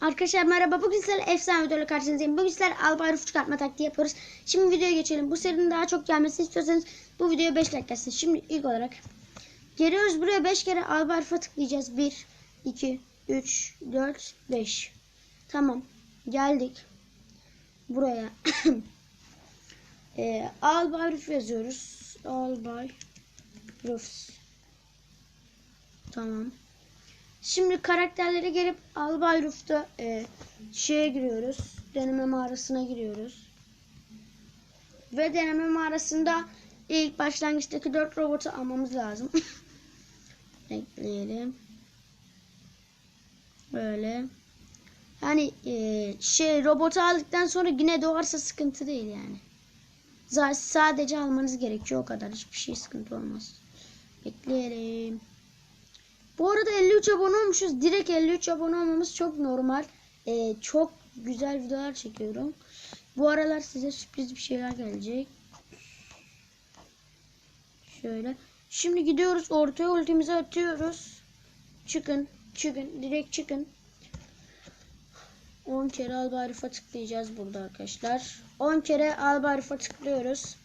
Arkadaşlar merhaba. Bugün sizlerle efsane videoyla karşınızdayım. Bugün sizlerle albay ruf çıkartma taktiği yapıyoruz. Şimdi videoya geçelim. Bu serinin daha çok gelmesini istiyorsanız bu videoya 5 like gelsin. Şimdi ilk olarak geliyoruz buraya 5 kere albay rufa tıklayacağız. 1, 2, 3, 4, 5. Tamam. Geldik. Buraya. e, albay ruf yazıyoruz. Albay ruf. Tamam. Şimdi karakterlere gelip Albay Ruf'ta e, şeye giriyoruz. Deneme mağarasına giriyoruz. Ve deneme mağarasında ilk başlangıçtaki 4 robotu almamız lazım. Ekleyelim. Böyle. Yani e, şey robotu aldıktan sonra yine doğarsa sıkıntı değil yani. Z- sadece almanız gerekiyor o kadar. Hiçbir şey sıkıntı olmaz. Ekleyelim. Bu arada 53 abone olmuşuz. Direkt 53 abone olmamız çok normal. Ee, çok güzel videolar çekiyorum. Bu aralar size sürpriz bir şeyler gelecek. Şöyle. Şimdi gidiyoruz ortaya ultimizi atıyoruz. Çıkın. Çıkın. Direkt çıkın. 10 kere Albarif'a tıklayacağız burada arkadaşlar. 10 kere Albarif'a tıklıyoruz.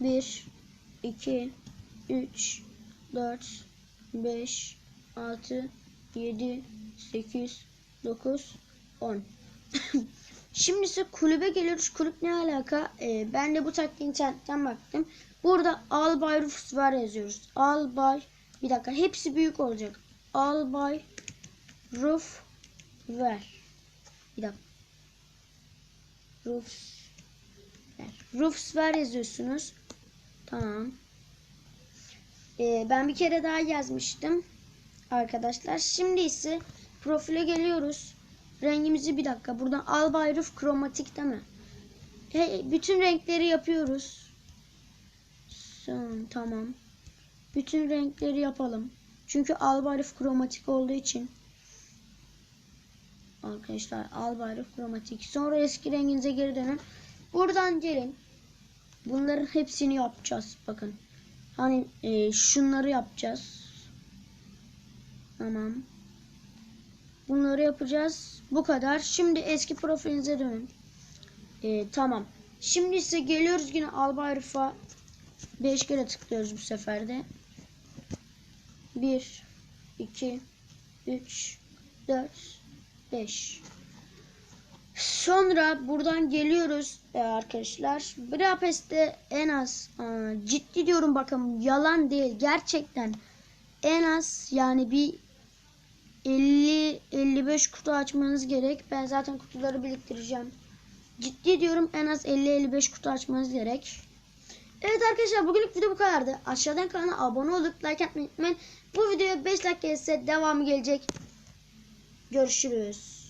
1 2 3 4 5 6 7 8 9 10 Şimdi ise kulübe geliyoruz. Kulüp ne alaka? Ee, ben de bu taktiğin internetten baktım. Burada Albay Rufus var yazıyoruz. Albay bir dakika hepsi büyük olacak. Albay Ruf ver. Bir dakika. Rufus ver. Rufus ver yazıyorsunuz. Tamam. Ee, ben bir kere daha yazmıştım arkadaşlar. Şimdi ise profile geliyoruz. Rengimizi bir dakika. Buradan Albay Ruf kromatik değil mi? He, bütün renkleri yapıyoruz. Son, tamam. Bütün renkleri yapalım. Çünkü Albay Ruf kromatik olduğu için. Arkadaşlar Albay Ruf kromatik. Sonra eski renginize geri dönün. Buradan gelin. Bunların hepsini yapacağız. Bakın. Hani e, şunları yapacağız. Tamam. Bunları yapacağız. Bu kadar. Şimdi eski profilinize dönün. E, tamam. Şimdi ise geliyoruz yine Albay Rıf'a 5 kere tıklıyoruz bu sefer de. 1 2 3 4 5 Sonra buradan geliyoruz e, arkadaşlar. Budapest'te en az aa, ciddi diyorum bakın yalan değil gerçekten en az yani bir 50 55 kutu açmanız gerek. Ben zaten kutuları biriktireceğim. Ciddi diyorum en az 50 55 kutu açmanız gerek. Evet arkadaşlar bugünlük video bu kadardı. Aşağıdan kanala abone olup like atmayı unutmayın. Bu videoya 5 like gelirse devamı gelecek. Görüşürüz.